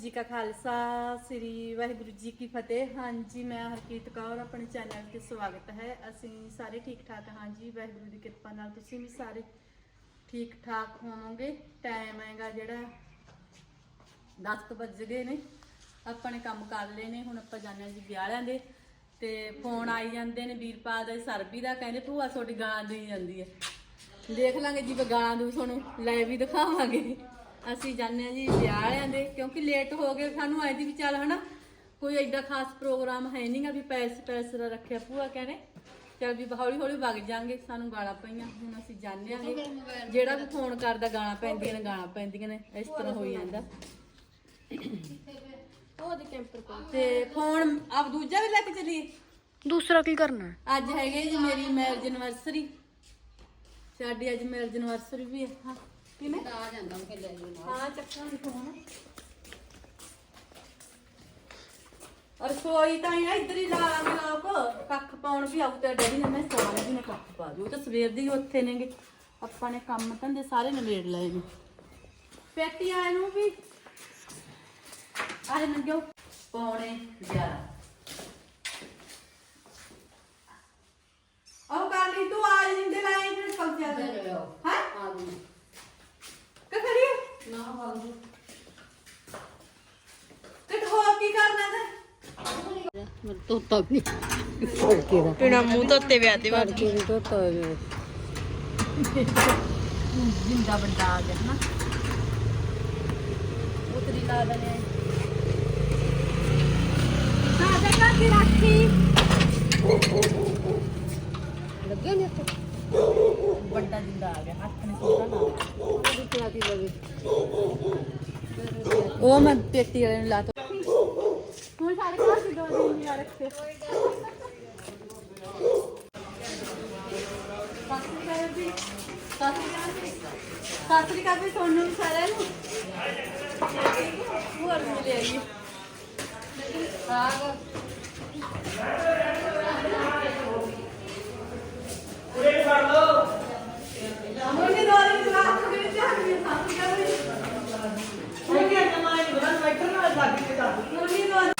ਜੀ ਕਾ ਖਾਲਸਾ, ਸ੍ਰੀ ਵਾਹਿਗੁਰੂ ਜੀ ਕੀ ਫਤਿਹ। ਹਾਂਜੀ, ਮੈਂ ਹਰਕੀਤ ਕੌਰ, ਆਪਣੇ ਚੈਨਲ ਤੇ ਸਵਾਗਤ ਹੈ। ਅਸੀਂ ਸਾਰੇ ਠੀਕ ਠਾਕ ਹਾਂ ਜੀ। ਵਾਹਿਗੁਰੂ ਦੀ ਕਿਰਪਾ ਨਾਲ ਤੁਸੀਂ ਵੀ ਸਾਰੇ ਠੀਕ ਠਾਕ ਹੋਵੋਗੇ। ਟਾਈਮ ਹੈਗਾ ਜਿਹੜਾ 10 ਕੁ ਵੱਜ ਗਏ ਨੇ। ਆਪਾਂ ਨੇ ਕੰਮ ਕਰ ਲਏ ਨੇ। ਹੁਣ ਆਪਾਂ ਜਾਂਦੇ ਹਾਂ ਜੀ ਵਿਆਹਿਆਂ ਦੇ। ਤੇ ਫੋਨ ਆਈ ਜਾਂਦੇ ਨੇ ਵੀਰਪਾਲ ਦਾ ਸਰਬੀ ਦਾ। ਕਹਿੰਦੇ ਭੂਆ, ਤੁਹਾਡੀ ਗਾਂ ਦੇਈ ਜਾਂਦੀ ਹੈ। ਦੇਖ ਲਾਂਗੇ ਜੀ, ਗਾਂ ਦੂ ਤੁਹਾਨੂੰ ਲੈ ਵੀ ਦਿਖਾਵਾਂਗੇ। ਅਸੀਂ ਜਾਂਦੇ ਹਾਂ ਜੀ ਵਿਆਹ ਵਾਲਿਆਂ ਦੇ ਕਿਉਂਕਿ ਲੇਟ ਹੋ ਗਏ ਸਾਨੂੰ ਐਦੀ ਵੀ ਚੱਲ ਹਨਾ। ਕੋਈ ਐਡਾ ਖਾਸ ਪ੍ਰੋਗਰਾਮ ਹੈ ਨਹੀਂਗਾ ਵੀ ਪੈਸੇ ਪੈਸੇ ਦਾ ਰੱਖਿਆ ਭੂਆ ਕਹਿੰਦੇ। ਚੱਲ ਵੀ ਹੌਲੀ ਹੌਲੀ ਵਗ ਜਾਾਂਗੇ ਸਾਨੂੰ ਗਾਲਾਂ ਪਈਆਂ ਹੁਣ ਅਸੀਂ ਜਾਂਦੇ ਆਂਗੇ ਜਿਹੜਾ ਵੀ ਫੋਨ ਕਰਦਾ ਗਾਲਾਂ ਪੈਂਦੀਆਂ ਨੇ ਗਾਲਾਂ ਪੈਂਦੀਆਂ ਨੇ ਇਸ ਤਰ੍ਹਾਂ ਹੋਈ ਜਾਂਦਾ। ਉਹਦੇ ਕੈਂਪਰ ਕੋਲ। ਤੇ ਫੋਨ ਆਪ ਦੂਜਾ ਵੀ ਲੈ ਕੇ ਚੱਲੀਏ? ਦੂਸਰਾ ਕੀ ਕਰਨਾ? ਅੱਜ ਹੈਗੇ ਜੀ ਮੇਰੀ ਮੈਰਿਜ ਐਨਵਰਸਰੀ ਸਾਡੀ ਅੱਜ ਮੈਰਿਜ ਐਨਵਰਸਰੀ ਵੀ ਹੈ ਹਾਂ। ਕਿਵੇਂ? ਆ ਜਾਂਦਾ ਮੈਂ ਲੈ ਲੈਣਾ ਹਾਂ ਚੱਕਾਂਗੇ ਫੋਨ ਔਰ ਸੋਈ ਤਾਂ ਇਹ ਇੱਧਰ ਹੀ ਲਾ ਲਾਂਗੇ ਲੋਕ। ਕੱਖ ਪਾਉਣ ਵੀ ਆਉ ਤੇ ਡੈਡੀ ਨੇ ਮੈਂ ਸੋਣਾ ਵੀ ਨਾ ਕੱਖ ਪਾ ਦਿਓ। ਉਹ ਤਾਂ ਸਵੇਰ ਦੀ ਹੀ ਉੱਥੇ ਨੇਗੇ। ਆਪਾਂ ਨੇ ਕੰਮ ਧੰਦੇ ਸਾਰੇ ਨਵੇੜ ਲਏ ਨੇ। ਪੇਟੀ ਆਏ ਨੂੰ ਵੀ ਆਏ ਨੰਗਿਓ ਪੌਣੇ 11 ਆਹ ਕਾਲੀ ਤੂੰ ਆ ਜਿੰਦੇ ਲਾਈ ਫਿਰ ਪਹੁੰਚਿਆ ਲੈ ਲਿਓ। ਹਾਂ ਆ ਦੂੰ ਕਖੜੀ ਨਾ ਵਾਂਗੂ ਤੇ ਹੋਰ ਕੀ ਕਰਨਾ ਤੇ ਮੈਂ ਤੋਤਾ ਵੀ ਫੜਕੇ ਦਾ। ਬਿਨਾ ਮੂੰਹ ਧੋਤੇ ਵਿਆਹ ਤੇ ਵੀ ਤੋਤਾ ਹੋਵੇ ਜਿੰਦਾ ਵੱਡਾ ਆ ਗਿਆ ਨਾ ਉਤਰੀ ਲਾ ਦਨੇ। ਸਾਡੇ ਘਰ ਦੀ ਰਾਖੀ। ਲੱਗੇ ਨੇ ਤੇ ਵੱਡਾ ਜਿੰਦਾ ਆ ਗਿਆ ਹੱਥ ਨੇ ਸੋਦਾ ਨਾ ਉਹਦੀ ਚਲਾਤੀ ਲਵੇ। ਉਹ ਮੈਂ ਪੇਟੀ ਵਾਲੇ ਨੂੰ ਲਾ ਤਾ ਹੁਣ ਸਾਡੇ ਘਰ ਦੀ ਦਿਨ ਨਹੀਂ ਰੱਖੇ। ਸਾਸਰੀ ਕਾਲ ਸਾਸਰੀ ਕਾਲ ਵੀ ਤੁਹਾਨੂੰ ਵੀ ਸਾਰਿਆਂ ਨੂੰ। ਹੋਰ ਮਿਲੇ ਆਈ ਸਾਗ ਮੰਮੀ ਦੋ ਦਿਨ ਕਲਾਸ ਦੇ ਵਿੱਚ ਆ ਗਈ ਸਾਸਰੀ ਕਾਲ ਵੀ ਮੰਮੀ ਦੋ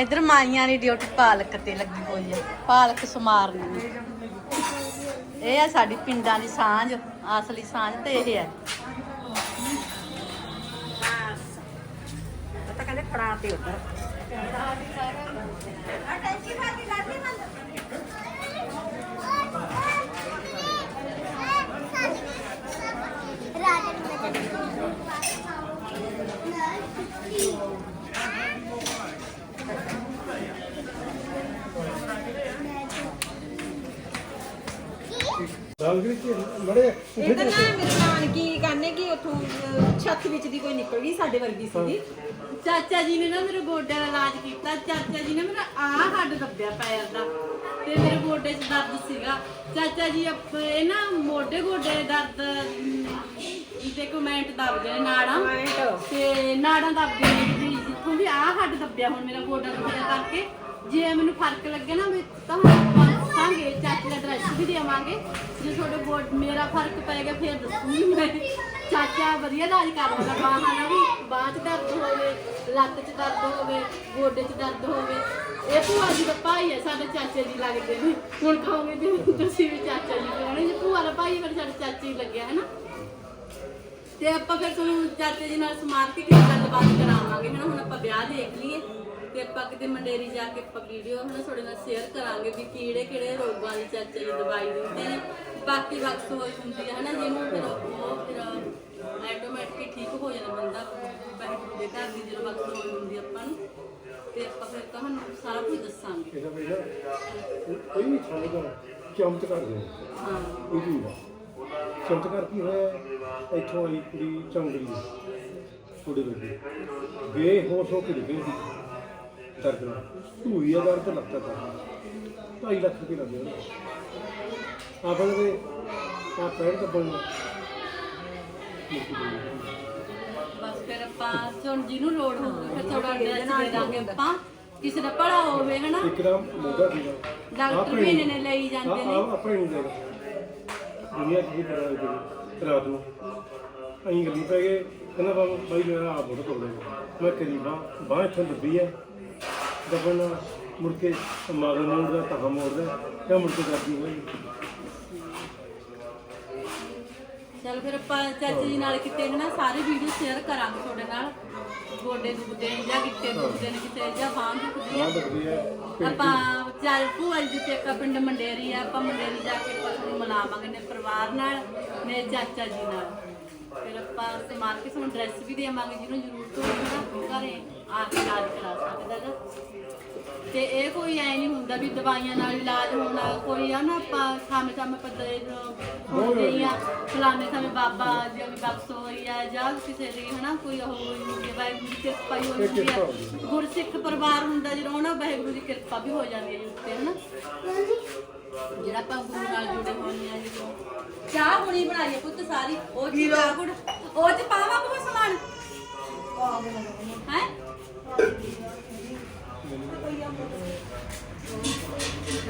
ਇਧਰ ਮਾਈਆਂ ਦੀ ਡਿਊਟੀ ਪਾਲਕ ਤੇ ਲੱਗੀ ਹੋਈ ਹੈ ਪਾਲਕ ਸਮਾਰਨੀ ਇਹ ਆ ਸਾਡੀ ਪਿੰਡਾਂ ਦੀ ਸਾਂਝ ਅਸਲੀ ਸਾਂਝ ਤੇ ਇਹ ਹੈ ਤਾਂ ਕਹਿੰਦੇ ਫੜਾ ਤੇ ਉੱਧਰ। ਇਹ ਤਾਂ ਨਾ ਮੇਰੇ ਨਾਨਕੀ ਕਹਿੰਦੇ ਕਿ ਉਥੋਂ ਛੱਤ ਵਿੱਚ ਦੀ ਕੋਈ ਨਿਕਲ ਗਈ ਸਾਡੇ ਵਰਗੀ ਸੀਗੀ। ਚਾਚਾ ਜੀ ਨੇ ਨਾ ਮੇਰੇ ਗੋਡੇ ਦਾ ਇਲਾਜ ਕੀਤਾ। ਚਾਚਾ ਜੀ ਨੇ ਮੇਰਾ ਆਹ ਹੱਡ ਦੱਬਿਆ ਪੈਰ ਦਾ ਤੇ ਮੇਰੇ ਗੋਡੇ 'ਚ ਦਰਦ ਸੀਗਾ। ਚਾਚਾ ਜੀ ਆਪ- ਇਹ ਨਾ ਮੋਢੇ ਗੋਡੇ ਦਰਦ ਤੇ ਕਮੈਂਟ ਦੱਬਦੇ ਨੇ ਨਾੜਾਂ। ਤੇ ਨਾੜਾਂ ਜਿੱਥੋਂ ਵੀ ਆਹ ਹੱਡ ਦੱਬਿਆ ਹੁਣ ਮੇਰਾ ਗੋਡਾ ਦੱਬਿਆ ਕਰਕੇ। ਜੇ ਮੈਨੂੰ ਫ਼ਰਕ ਲੱਗੇ ਨਾ ਵੀ ਤਾਂ ਦੱਸਾਂਗੇ ਚਾਚੇ ਦਾ ਐਡਰੈਸ ਵੀ ਦੇਵਾਂਗੇ। ਜੇ ਤੁਹਾਡੇ ਗੋਡ ਮੇਰਾ ਫ਼ਰਕ ਪੈ ਗਿਆ, ਫਿਰ ਦੱਸੂਗੀ ਮੈਂ। ਚਾਚਾ ਵਧੀਆ ਇਲਾਜ ਕਰ ਬਾਹਾਂ ਦਾ ਵੀ, ਬਾਂਹ 'ਚ ਦਰਦ ਹੋਵੇ, ਲੱਤ 'ਚ ਦਰਦ ਹੋਵੇ, ਗੋਡੇ 'ਚ ਦਰਦ ਹੋਵੇ। ਇਹ ਭੂਆ ਜੀ ਦਾ ਭਾਈ ਹੈ ਸਾਡੇ ਚਾਚੇ ਜੀ ਲੱਗਦੇ ਨੇ। ਹੁਣ ਕਹੋਗੇ ਵੀ ਤੁਸੀਂ ਵੀ ਚਾਚਾ ਜੀ ਕਹੋਗੇ ਜੇ ਭੂਆ ਦਾ ਭਾਈ ਫਿਰ ਸਾਡੇ ਚਾਚੇ ਹੀ ਲੱਗਿਆ ਹੈ ਨਾ ਤੇ ਆਪਾਂ ਫਿਰ ਤੁਹਾਨੂੰ ਚਾਚੇ ਜੀ ਨਾਲ ਸਮਾਰ ਕੇ ਗੱਲਬਾਤ ਕਰਾਵਾਂਗੇ, ਹਨਾ? ਹੁਣ ਆਪਾਂ ਵਿਆਹ ਦੇਖ ਲਈਏ। ਤੇ ਆਪਾਂ ਕਿਤੇ ਮੰਡੇਰੀ ਜਾ ਕੇ ਆਪਾਂ ਵੀਡੀਓ ਹਨਾ ਤੁਹਾਡੇ ਨਾਲ ਸ਼ੇਅਰ ਕਰਾਂਗੇ ਵੀ ਕਿਹੜੇ ਕਿਹੜੇ ਰੋਗਾਂ ਦੀ ਚਾਚਾ ਜੀ ਦਵਾਈ ਦਿੰਦੇ ਨੇ। ਬਾਕੀ ਵਕਤ ਹੋਈ ਹੁੰਦੀ ਹੈ ਹਨਾ ਜਿਹਨੂੰ ਫਿਰ ਉਹ ਫਿਰ ਆਟੋਮੈਟਿਕ ਠੀਕ ਹੋ ਜਾਂਦਾ ਬੰਦਾ ਵਾਹਿਗੁਰੂ ਦੇ ਘਰ ਦੀ ਜਦੋਂ ਵਕਤ ਹੋਈ ਹੁੰਦੀ ਆਪਾਂ ਨੂੰ ਤੇ ਆਪਾਂ ਫਿਰ ਤੁਹਾਨੂੰ ਸਾਰਾ ਕੁਝ ਦੱਸਾਂਗੇ। ਇਹਦਾ ਨਾ ਕੋਈ ਵੀ ਥਾਂ ਦਾ ਚਮਤਕਾਰ ਦੇ ਹਾਂ। ਇਹ ਵੀ ਚਮਤਕਾਰ ਕੀ ਹੋਇਆ? ਇੱਥੋਂ ਆਈ ਕੁੜੀ ਚੌਂਗੜੀ ਕੁੜੀ ਬੇਟੀ ਬੇਹੋਸ਼ ਹੋ ਕੇ ਡਿੱਗੀ ਨਾਲ। ਧੂਈ ਆ ਦਰਦ ਲੱਗਦਾ ਤਾਂ। 2.5 ਲੱਖ ਰੁਪਏ ਲੱਗੇ ਉਹਨੂੰ ਆਪਾਂ ਨੇ ਆ ਪੈਰ ਨੂੰ ਮੁੱਕੀ ਗਈ ਬਸ ਫਿਰ ਆਪਾਂ ਹੁਣ ਜਿਹਨੂੰ ਲੋੜ ਹੋਊਗੀ ਫਿਰ ਥੋੜਾ ਐਡਰੈਸ ਦੇ ਦਾਂਗੇ ਆਪਾਂ। ਕਿਸੇ ਦਾ ਭਲਾ ਹੋਵੇ ਹਨਾ? ਇੱਕਦਮ ਮੋਢਾ ਸੀਗਾ। ਡਾਕਟਰ ਵੀ ਇਹਨੇ ਲਈ। ਜਾਂਦੇ ਨੇ। ਆਪਣੇ ਨਹੀਂ ਦੇਗਾ ਦੁਨੀਆ ਕੀ ਕਰਾ ਰਹੀ ਰਾਤ ਨੂੰ। ਅਸੀਂ ਗੱਲੀ ਪੈ ਗਏ। ਕਹਿੰਦਾ ਬਾਈ ਮੇਰਾ ਆਪ ਬਹੁਤ ਤੋੜ ਮੈਂ ਕਰੀ ਬਾਂਹ ਬਾਂਹ ਇੱਥੋਂ ਦੱਬੀ ਹੈ ਦੱਬਣ ਮੁੜ ਕੇ ਮਾਗਰ ਮੋੜਦਾ ਤਹਾ ਮੋੜਦਾ ਜਾਂ ਮੁੜ ਕੇ ਕਰਦੀ ਹੋਈ ਚਲ ਫਿਰ ਆਪਾਂ ਚਾਚੀ ਜੀ ਨਾਲ ਕਿਤੇ ਨਾ ਸਾਰੇ ਵੀਡੀਓ ਸ਼ੇਅਰ ਕਰਾਂਗੇ ਤੁਹਾਡੇ ਨਾਲ। ਗੋਡੇ ਦੁਖਦੇ ਨੇ ਜਾਂ ਗਿੱਟੇ ਦੁਖਦੇ ਨੇ ਕਿਤੇ ਜਾਂ ਬਾਂਹ ਦੁਖਦੀ ਹੈ। ਆਪਾਂ ਚੱਲ ਭੂਆ ਜੀ ਤੇ ਇੱਕ ਪਿੰਡ ਮੰਡੇਰੀ ਆ ਆਪਾਂ ਮੰਡੇਰੀ ਜਾ ਕੇ ਆਪਾਂ ਤੁਹਾਨੂੰ ਮਿਲਾਵਾਂਗੇ ਨੇ ਪਰਿਵਾਰ ਨਾਲ ਨੇ ਚਾਚਾ ਜੀ ਨਾਲ। ਫਿਰ ਆਪਾਂ ਸਮਾਰ ਕੇ ਤੁਹਾਨੂੰ ਡਰੈਸ ਵੀ ਦੇਵਾਂਗੇ ਜਿਹਨੂੰ ਜ਼ਰੂਰਤ ਹੋਵੇ ਨਾ ਘਰੇ ਆ ਕੇ ਇਲਾਜ ਕਰਾ ਸਕਦਾ ਗਾ। ਤੇ ਇਹ ਕੋਈ ਐ ਨਹੀਂ ਹੁੰਦਾ ਵੀ ਦਵਾਈਆਂ ਨਾਲ ਇਲਾਜ ਹੋਣਾ ਕੋਈ ਆ ਨਾ ਆਪਾਂ ਥਾਵੇਂ ਥਾਵੇਂ ਪੱਦੇ ਹੁੰਦੇ ਆ ਫਲਾਣੇ ਥਾਵੇਂ ਬਾਬਾ ਜਿਵੇਂ ਬਖਸ਼ ਹੋਈ ਆ ਜਾਂ ਕਿਸੇ ਦੀ ਹਨਾ ਕੋਈ ਉਹ ਹੋਈ ਵਾਹਿਗੁਰੂ ਦੀ ਕਿਰਪਾ ਹੀ ਹੁੰਦੀ ਹੈ ਗੁਰਸਿੱਖ ਪਰਿਵਾਰ ਹੁੰਦਾ ਜਦੋਂ ਨਾ ਵਾਹਿਗੁਰੂ ਦੀ ਕਿਰਪਾ ਵੀ ਹੋ ਜਾਂਦੀ ਹੈ ਜੀ ਉੱਤੇ ਹਨਾ। ਜਿਹੜਾ ਆਪਾਂ ਗੁਰੂ ਨਾਲ ਜੁੜੇ ਹੋਏ ਆ ਜਦੋਂ ਚਾਹ ਹੁਣੀ ਬਣਾਈ ਹੈ ਪੁੱਤ ਸਾਰੀ ਉਹ ਚ ਚਾਹ ਗੁੜ ਉਹ ਚ ਪਾਵਾਂ ਕੋਈ ਸਮਾਨ? ਹੈ?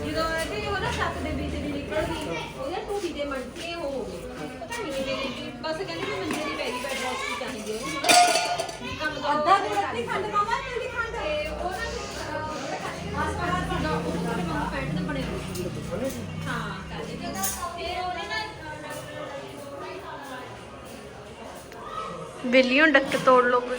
ਜਦੋਂ ਇਹਦੀ ਉਹ ਨਾ ਛੱਤ ਦੇ ਵਿੱਚ ਦੀ ਨਿਕਲ ਗਈ ਉਹਦੇ ਟੂਟੀ ਦੇ ਮਣਕੇ ਹੋ ਗਏ। ਪਤਾ ਨਹੀਂ ਕਿਵੇਂ ਕੀ ਬਸ ਕਹਿੰਦੇ ਕਿ ਮੰਜੇ ਦੀ ਪੈਰੀ ਬੈਡ ਰੈਸਟ ਚਾਹੀਦੀ ਹੈ। ਉਹਨੂੰ ਕੰਮ ਤੋਂ ਅੱਧਾ ਖੰਡ ਖੰਡ? ਉਹ ਨਾ ਆਸ-ਪਾਸ ਦਾ ਹੁਣ ਡੱਕ ਤੋੜ ਲੋ ਕੋਈ।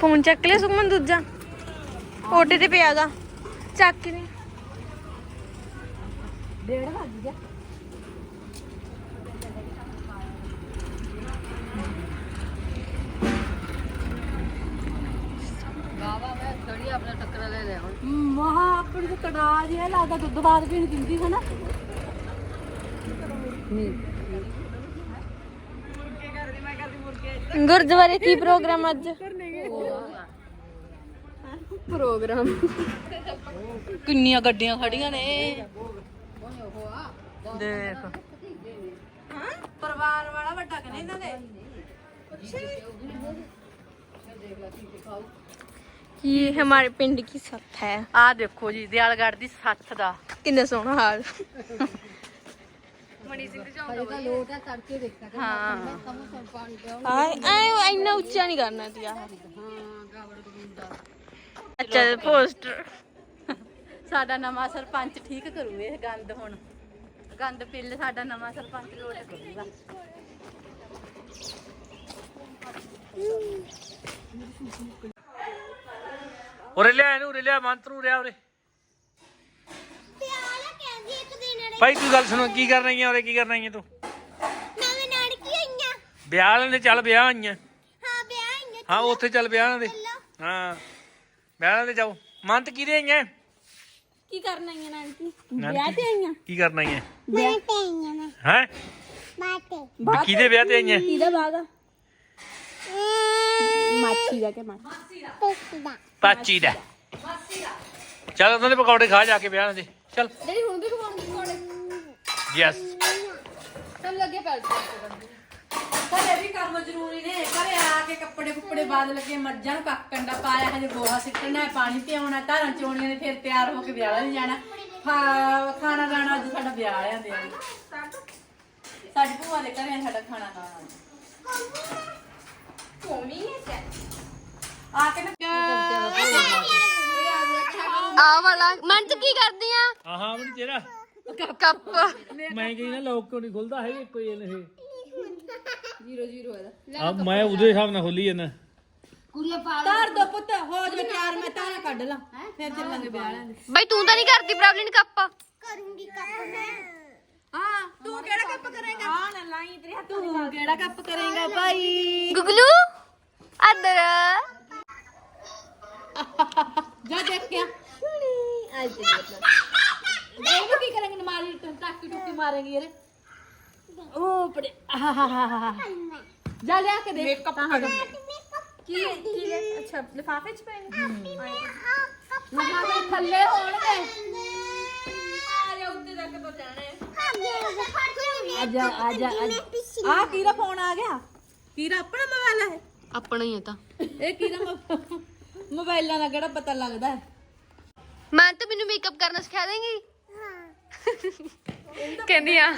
ਫੋਨ ਚੱਕ ਲਿਆ ਸੁਮਨ ਦੂਜਾ। ਓਟੇ ਤੇ ਪਿਆਗਾ ਚੱਕ ਹੀ ਨਹੀਂ ਡੇਢ ਵੱਜ ਗਿਆ। ਬਾਬਾ ਮੈਂ ਥੋੜੀ ਆਪਣਾ ਟੱਕਰਾ ਲੈ ਲਿਆ ਹੁਣ। ਮਹਾ ਆਪਣੀ ਤਾਂ ਕੜਾ ਜਿਹਾ ਲੱਗਦਾ ਦੁੱਧ ਬਾਦ ਵੀ ਨਹੀਂ ਦਿੰਦੀ ਹਨਾ ਗੁਰਦੁਆਰੇ ਕੀ ਪ੍ਰੋਗਰਾਮ ਅੱਜ? ਪ੍ਰੋਗਰਾਮ ਕਿੰਨੀਆਂ ਗੱਡੀਆਂ ਖੜੀਆਂ ਨੇ ਦੇਖ ਪਰਿਵਾਰ ਵਾਲਾ ਵੱਡਾ ਕਨੇ ਇਹਨਾਂ ਦੇ ये हमारे पिंड की सत है ਆਹ ਦੇਖੋ ਜੀ ਦਿਆਲਗੜ੍ਹ ਦੀ ਸੱਥ ਦਾ किन्ना सोना हाल ਹਜੇ ਤਾਂ ਲੋਟ ਹੈ ਤੜਕੇ ਦੇਖਿਆ ਕਰ ਹਾਂ ਕਮੋ ਸਰ ਪਾਣੀ ਪਿਆ आए आए इतना ऊंचा नहीं करना दिया ਅੱਛਾ ਪੋਸਟਰ। ਸਾਡਾ ਨਵਾਂ ਸਰਪੰਚ ਠੀਕ ਕਰੂਗੇ ਇਹ ਗੰਦ ਹੁਣ। ਗੰਦ ਪਿੱਲ ਸਾਡਾ ਨਵਾਂ ਸਰਪੰਚ ਲੋਟ ਕਰੂਗਾ। ਉਰੇ ਲਿਆ ਇਹਨੂੰ ਉਰੇ ਲਿਆ ਮੰਤਰੂ ਉਰੇ। ਪਿਆਲਾ ਭਾਈ ਤੂੰ ਗੱਲ ਸੁਣੋ ਕੀ ਕਰ ਰਹੀ ਉਰੇ ਕੀ ਕਰ ਰਹੀ ਤੂੰ? ਨਵੇਂ ਨਾਨਕੀ ਆਈਆਂ। ਵਿਆਹ ਵਾਲੇ ਨੇ ਚੱਲ ਵਿਆਹ ਆਈਆਂ। ਹਾਂ ਵਿਆਹ ਆਈਆਂ ਹਾਂ ਉੱਥੇ ਚੱਲ ਵਿਆਹ ਦੇ। ਹਾਂ। ਵਿਆਹ ਦੇ ਜਾਓ। ਮੰਤ ਕਿਹਦੇ ਆਈਆਂ? ਕੀ ਕਰਨਾ ਆਈਆਂ ਨਾਨਕੀ ਵਿਆਹ ਤੇ ਆਈਆਂ? ਕੀ ਕਰਨਾ ਆਈਆਂ? ਮੈਂ ਤੇ ਆਈਆਂ ਮੈਂ ਹੈ? ਬਾਤੇ ਕਿਹਦੇ ਵਿਆਹ ਤੇ ਆਈਆਂ? ਕਿਹਦਾ ਬਾਗਾ ਮਾਛੀ ਦਾ ਕੇ ਮਾਛੀ? ਦਾ। ਪਾਚੀ ਦਾ। ਚੱਲ ਉਹਨਾਂ ਦੇ ਪਕੌੜੇ ਖਾ ਜਾ ਕੇ ਵਿਆਹ ਦੇ। ਚੱਲ। ਜਿਹੜੀ ਹੁਣ ਵੀ ਖਵਾਉਣ ਕੋੜੇ ਯੈਸ ਸਭ ਲੱਗੇ ਪੈਲ ਘਰੇ ਵੀ ਕੰਮ ਜ਼ਰੂਰੀ ਨੇ। ਘਰੇ ਆ ਕੇ ਕੱਪੜੇ ਕੁੱਪੜੇ ਬਾਦ ਲੱਗੇ ਮੱਝਾਂ ਨੂੰ ਕੱਕਣ ਦਾ ਪਾਇਆ ਹਜੇ ਗੋਹਾ ਸਿੱਟਣਾ ਹੈ ਪਾਣੀ ਪਿਆਉਣਾ ਧਾਰਾਂ ਚੋਣੀਆਂ ਨੇ ਫਿਰ ਤਿਆਰ ਹੋ ਕੇ ਵਿਆਹ ਵਾਲੇ ਜਾਣਾ। ਖਾ- ਖਾਣਾ ਖਾਣਾ ਅੱਜ ਸਾਡਾ ਵਿਆਹ ਵਾਲਿਆਂ ਦੇ ਆ। ਸਾਡੀ ਭੂਆ ਦੇ ਘਰੇ ਸਾਡਾ ਖਾਣਾ ਖਾਣਾ। ਆ ਕੇ ਨਾ ਆ ਵਾਲਾ। ਮੰਤ ਕੀ ਕਰਦੀ ਆ? ਹਾਂ ਹਾਂ ਬਣੀ ਤੇਰਾ ਕੱਪ। ਮੈਂ ਕਹੀ ਨਾ ਲੋਕ ਕਿਉਂ ਨਹੀਂ ਖੁੱਲਦਾ? ਹੈ ਕੋਈ ਇਹ ਜ਼ੀਰੋ ਜ਼ੀਰੋ ਇਹਦਾ। ਆ ਮੈਂ ਉਹਦੇ ਹਿਸਾਬ ਨਾਲ ਖੋਲੀ ਜਾਂਦਾ। ਕੁੜੀਆਂ ਪਾ ਧਾਰ ਦੋ ਪੁੱਤ ਹੋ ਜਾਵੇ ਤਿਆਰ ਮੈਂ ਧਾਰਾਂ ਕੱਢ ਲਾਂ। ਫਿਰ ਚੱਲਾਂਗੇ ਵਿਆਹ ਦੇ ਬਈ ਤੂੰ ਤਾਂ ਨਹੀਂ ਕਰਦੀ ਪ੍ਰੋਬਲਮ ਕੱਪ। ਕਰੂੰਗੀ ਕੱਪ ਮੈਂ। ਹਾਂ ਤੂੰ ਕਿਹੜਾ ਕੱਪ ਕਰੇਗਾ? ਹਾਂ ਨਾ ਲਾਈ ਤੇਰੇ ਹੱਥ ਤੂੰ ਕਿਹੜਾ ਕੱਪ ਕਰੇਗਾ ਭਾਈ? ਗੁਗਲੂ ਅੰਦਰ ਜਾ ਦੇਖ ਕੇ ਆ ਅੱਜ ਇਹ ਕੀ ਕਰਾਂਗੇ ਨਮਾਰੀ ਟਾਕੀ ਟੁੱਕੀ ਮਾਰਾਂਗੇ ਯਾਰ ਉਹ ਪੜੇ ਆਹਾਹਾਹਾ ਜਾ ਲਿਆ ਕੇ ਦੇ ਮੇਕਅਪ ਕੀ ਕੀ ਅੱਛਾ ਲਿਫਾਫੇ ਚ ਪਏ ਨੇ? ਲਫਾਫੇ ਥੱਲੇ ਹੋਣਗੇ। ਆਜਾ ਆਜਾ ਆ ਕਿਹਦਾ ਫੋਨ ਆ ਗਿਆ। ਕਿਹਦਾ ਆਪਣਾ ਮੋਬਾਈਲ ਹੈ ਆਪਣਾ ਹੀ ਹੈ ਤਾਂ। ਇਹ ਕਿਹਦਾ ਮੋਬਾਈਲਾਂ ਦਾ ਕਿਹੜਾ ਪਤਾ ਲੱਗਦਾ ਹੈ? ਮੈਂ ਤਾਂ ਮੈਨੂੰ ਮੇਕਅਪ ਕਰਨਾ ਸਿਖਾ ਦੇਂਗੀ। ਕਹਿੰਦੀ ਆ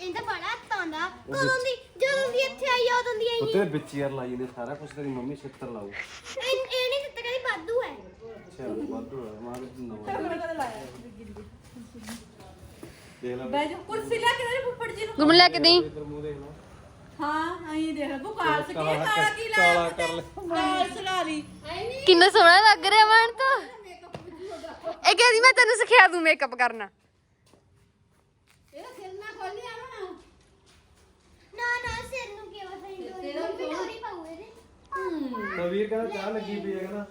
ਇਹਦਾ ਬੜਾ ਤਾਂਦਾ ਉਦੋਂ ਦੀ ਜਦੋਂ ਦੀ ਇੱਥੇ ਆਈ ਆ ਉਦੋਂ ਦੀ ਆਈ ਉੱਤੇ ਵਿੱਚ ਯਾਰ ਲਾਈ ਨੇ ਸਾਰਾ ਕੁਝ ਤੇਰੀ ਮੰਮੀ ਛਿੱਤਰ ਲਾਊ। ਇਹ ਇਹ ਨਹੀਂ ਦਿੱਤਾ ਕਦੀ ਬਾਦੂ ਹੈ। ਅੱਛਾ ਵਾਧੂ ਹੈ ਮਾਰ ਨਵਾਂ ਦੇਖ ਲੈ। ਬੈ ਜਾ ਕੁਰਸੀ ਲੈ ਕੇ ਦੇ ਫੁੱਫੜ ਜੀ ਨੂੰ। ਗੁਰਮਨ ਲੈ ਕੇ ਦੇਈ? ਇਧਰ ਮੂੰਹ ਦੇਖ ਲਾ। ਹਾਂ ਅਹੀਂ ਦੇਖ ਬੂ ਕਾਲ ਸਕੀ ਕਾਲਾ ਕੀ ਲਾ ਕਾਲਾ ਕਰ ਲੈ। ਕਾਲ ਸਲਾ ਲਈ। ਕਿੰਨਾ ਸੋਹਣਾ ਲੱਗ ਰਿਹਾ ਮਨ ਤਾਂ। ਇਹ ਕਹਿੰਦੀ ਮੈਂ ਤੈਨੂੰ ਸਿਖਾ ਦੂੰ ਮੇਕਅਪ ਕਰਨਾ। ਨਾ ਨਾ। ਸਿਰ ਨੂੰ ਕਿਉਂ ਸਹੀ ਡੋਰੀ ਡੋਰੀ ਪਾਉ ਇਹਦੇ। ਕਬੀਰ ਕਹਿੰਦਾ ਚਾਹ ਲੱਗੀ ਪਈ ਹੈ ਕਹਿੰਦਾ।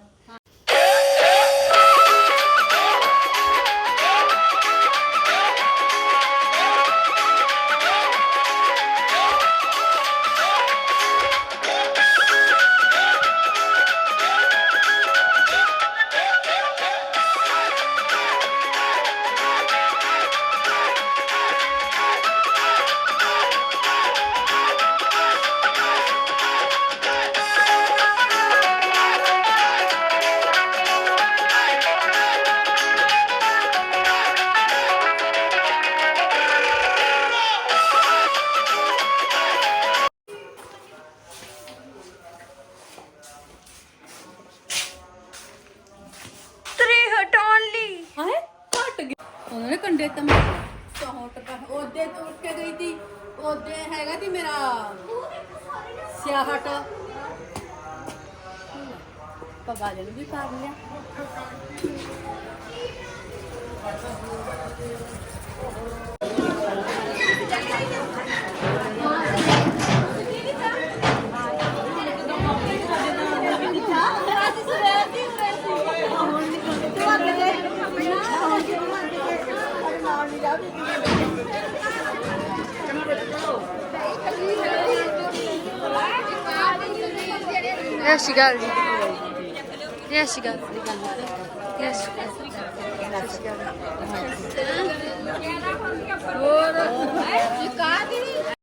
ਗਈ ਉਹਨਾਂ ਨੇ ਕੰਡੇ ਤਾਂ ਮੈਂ ਸੌਂਟ ਕਰ ਉਹਦੇ ਤੋਂ ਉੱਠ ਕੇ ਗਈ ਤੀ ਉਹਦੇ ਹੈਗਾ ਤੀ ਮੇਰਾ ਸਿਆਹਟ। ਪਗਾ ਨੂੰ ਸਤਿ ਸ਼੍ਰੀ ਅਕਾਲ ਜੀ। ਸਤਿ ਸ਼੍ਰੀ ਅਕਾਲ। ਸਤਿ ਸ਼੍ਰੀ ਅਕਾਲ। ਹੋਰ?